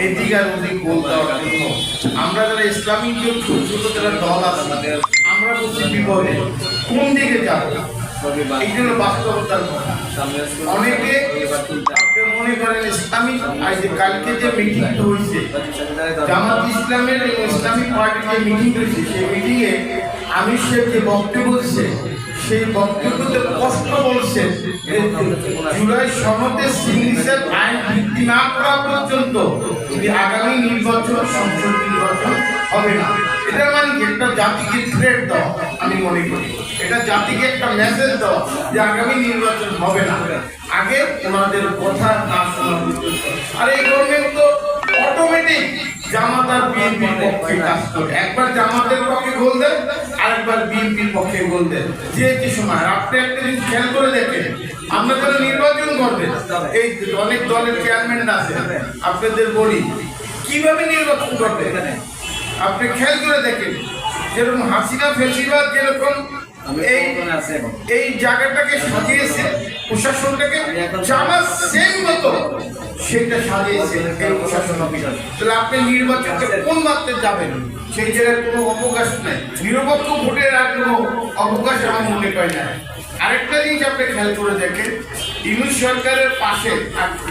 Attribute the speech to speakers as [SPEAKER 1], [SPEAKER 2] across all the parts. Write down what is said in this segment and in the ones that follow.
[SPEAKER 1] এদিক আর আমরা যারা ইসলামিক যে ছোট ছোট যারা দল আছে, আমরা বলছি বিপদে কোন দিকে যাব? এই বাস্তবতার কথা। মনে ইসলামিক যে ইসলামের ইসলামিক মিটিং সেই মিটিংয়ে যে বক্তব্য বলছে সেই বক্তব্যতে কষ্ট বলছে জুলাই সনদে সিগনেচার আইন ভিত্তি না করা পর্যন্ত যদি আগামী নির্বাচন সংসদ নির্বাচন হবে না। এটা মানে একটা জাতিকে থ্রেট দেওয়া আমি মনে করি। এটা জাতিকে একটা মেসেজ দেওয়া যে আগামী নির্বাচন হবে না। আগে ওনাদের কথা না শোনা আর এই গভর্নমেন্ট তো অটোমেটিক জামাত আর বিএনপির পক্ষে কাজ করে। একবার জামাতের পক্ষে গোল দেন আরেকবার বিএনপির পক্ষে গোল দেন যে যে সময়, আপনি একটা জিনিস খেয়াল করে দেখেন, আমরা নির্বাচন করবেন এই অনেক দলের চেয়ারম্যান আছে, আপনাদের বলি, কীভাবে নির্বাচন করবে? আপনি খেয়াল করে দেখেন, যেরকম হাসিনা ফেসিবাদ যেরকম এই এই জায়গাটাকে সাজিয়েছে প্রশাসনটাকে সেম মতো সেটা সাজিয়েছে এই প্রশাসন অফিস তাহলে আপনি নির্বাচনটা কোন মাত্রে যাবেন? সেই জায়গায় কোনো অবকাশ নাই। নিরপেক্ষ ভোটের আর কোনো অবকাশ আমার মনে হয় না। আরেকটা জিনিস আপনি খেয়াল করে দেখেন ইউনিট সরকারের পাশে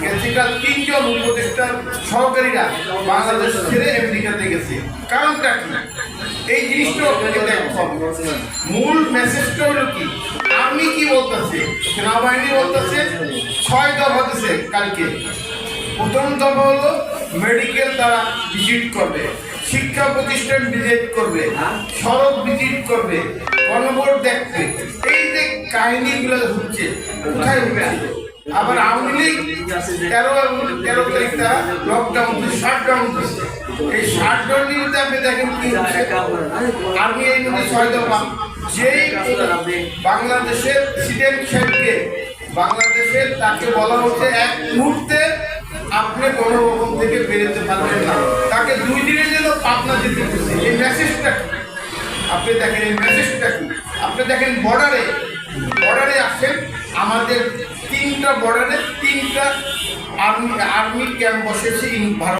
[SPEAKER 1] গেছিকাল তিনজন উপদেষ্টার সহকারীরা বাংলাদেশ ছেড়ে আমেরিকাতে গেছে। কারণটা কি? মূল মেসেজটা হলো কি? আর্মি কি বলতেছে? সেনাবাহিনী বলতেছে, ছয় দফা দিছে কালকে। প্রথম দফা হলো মেডিকেল তারা ভিজিট করবে, শিক্ষা প্রতিষ্ঠান ভিজিট করবে, সড়ক ভিজিট করবে গণভোট দেখবে। এই যে কাহিনীগুলো হচ্ছে, কোথায় হচ্ছে? আবার আওয়ামী লীগ, তেরো তেরো তারিখ তারা লকডাউন শাটডাউন এই শাটডাউন নিতে আপনি দেখেন কি হচ্ছে? আর্মি এই মধ্যে ছয় দফা। যেই বাংলাদেশের প্রেসিডেন্ট সাহেবকে বাংলাদেশের তাকে বলা হচ্ছে এক মুহূর্তে আপনি কোনো রকম থেকে বেরোতে পারবেন না। তাকে দুই দিনের জন্য পাবনা যেতে হচ্ছে। এই মেসেজটা কি? আপনি দেখেন এই মেসেজটা আপনি দেখেন বর্ডারে বর্ডারে আসেন, আমাদের তিনটা বর্ডারে তিনটা আর্মি আর্মি ক্যাম্প বসেছে ভারত।